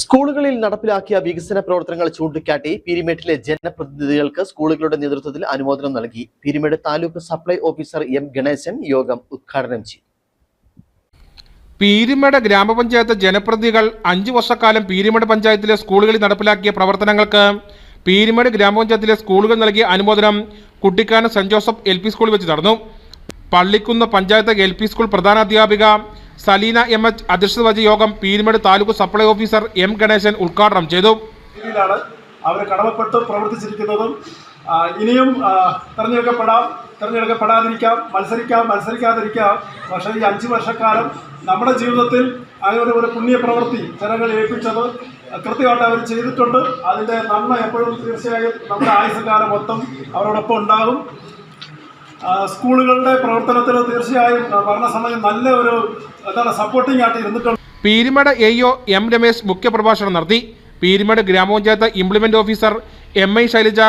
സ്കൂളുകളിൽ നടപ്പിലാക്കിയ വികസന പ്രവർത്തനങ്ങൾ ചൂണ്ടിക്കാട്ടി പീരിമേട്ടിലെ ജനപ്രതിനിധികൾക്ക് സ്കൂളുകളുടെ നേതൃത്വത്തിൽ അനുമോദനം നൽകി. Peermade taluk supply officer M Ganesan യോഗം ഉദ്ഘാടനം ചെയ്തു. പീരിമേട് ഗ്രാമപഞ്ചായത്ത് ജനപ്രതിനിധികൾ അഞ്ചു വർഷക്കാലം പീരിമേട് പഞ്ചായത്തിലെ സ്കൂളുകളിൽ നടപ്പിലാക്കിയ പ്രവർത്തനങ്ങൾക്ക് പീരിമേട് ഗ്രാമപഞ്ചായത്തിലെ സ്കൂളുകൾ നൽകിയ അനുമോദനം കുട്ടിക്കാനം സെന്റ് ജോസഫ് എൽ സ്കൂളിൽ വെച്ച് നടന്നു. പള്ളിക്കുന്ന് പഞ്ചായത്ത് എൽ സ്കൂൾ പ്രധാനാധ്യാപിക സലീന എം എച്ച് അധ്യക്ഷത വഹിച്ച യോഗം Peermade taluk supply officer M Ganesan ഉദ്ഘാടനം ചെയ്തു. അവർ കടമപ്പെട്ട് പ്രവർത്തിച്ചിരിക്കുന്നതും ഇനിയും തിരഞ്ഞെടുക്കപ്പെടാം തെരഞ്ഞെടുക്കപ്പെടാം തെരഞ്ഞെടുക്കപ്പെടാതിരിക്കാം മത്സരിക്കാം മത്സരിക്കാതിരിക്കാം. പക്ഷേ ഈ അഞ്ച് വർഷക്കാലം നമ്മുടെ ജീവിതത്തിൽ അങ്ങനെ ഒരു പുണ്യപ്രവൃത്തി ജനങ്ങൾ ഏൽപ്പിച്ചത് കൃത്യമായിട്ട് അവർ ചെയ്തിട്ടുണ്ട്. അതിന്റെ നന്മ എപ്പോഴും തീർച്ചയായും നമ്മുടെ ആയുസ്സുകാലം മൊത്തം അവരോടൊപ്പം ഉണ്ടാകും. സ്കൂളുകളുടെ പ്രവർത്തനത്തിൽ തീർച്ചയായും ഭരണ ഭരണസമിതി നല്ല ഒരു എന്താണ് സപ്പോർട്ടിംഗ് ആയിട്ട് ഇരുന്നിട്ടുണ്ട്. Peermade A O M Ramesh മുഖ്യപ്രഭാഷണം നടത്തി. Peermade gramapanchayat implement officer M I Shailaja.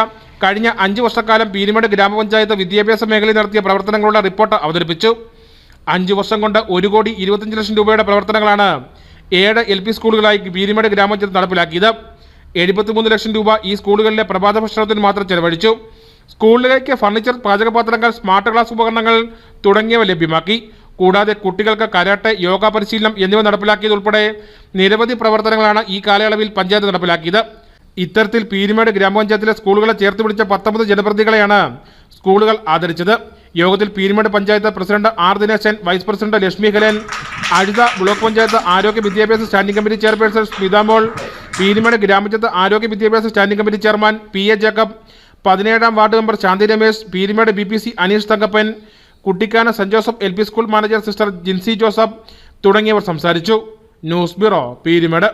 കഴിഞ്ഞ അഞ്ച് വർഷക്കാലം പീരിമേട് ഗ്രാമപഞ്ചായത്ത് വിദ്യാഭ്യാസ മേഖലയിൽ നടത്തിയ പ്രവർത്തനങ്ങളുടെ റിപ്പോർട്ട് അവതരിപ്പിച്ചു. അഞ്ച് വർഷം കൊണ്ട് ഒരു കോടി ഇരുപത്തഞ്ച് ലക്ഷം രൂപയുടെ പ്രവർത്തനങ്ങളാണ് ഏഴ് എൽ പി സ്കൂളുകളായി പീരിമേട് ഗ്രാമപഞ്ചായത്ത് നടപ്പിലാക്കിയത്. എഴുപത്തിമൂന്ന് ലക്ഷം രൂപ ഈ സ്കൂളുകളിലെ പ്രഭാത ഭക്ഷണത്തിന് മാത്രം ചെലവഴിച്ചു. സ്കൂളിലേക്ക് ഫർണിച്ചർ പാചകപാത്രങ്ങൾ സ്മാർട്ട് ക്ലാസ് ഉപകരണങ്ങൾ തുടങ്ങിയവ ലഭ്യമാക്കി. കൂടാതെ കുട്ടികൾക്ക് കരാട്ടെ യോഗ പരിശീലനം എന്നിവ നടപ്പിലാക്കിയതുൾപ്പെടെ നിരവധി പ്രവർത്തനങ്ങളാണ് ഈ കാലയളവിൽ പഞ്ചായത്ത് നടപ്പിലാക്കിയത്. ഇത്തരത്തിൽ പീരുമേട് ഗ്രാമപഞ്ചായത്തിലെ സ്കൂളുകളെ ചേർത്ത് പിടിച്ച പത്തൊമ്പത് ജനപ്രതികളെയാണ് സ്കൂളുകൾ ആദരിച്ചത്. യോഗത്തിൽ Peermade panchayat president R Dineshan vice president Lakshmi Halen Azhutha block panchayat ആരോഗ്യ വിദ്യാഭ്യാസ standing committee chairperson Smithamol Peermade gramapanchayat ആരോഗ്യ വിദ്യാഭ്യാസ standing committee chairman P A Jacob പതിനേഴാം ward member Shanthi Ramesh Peermade B P C Aneesh Thankappan Kuttikkana Saint Joseph L P school manager sister Jinsy Joseph തുടങ്ങിയവർ സംസാരിച്ചു. News bureau Peermade.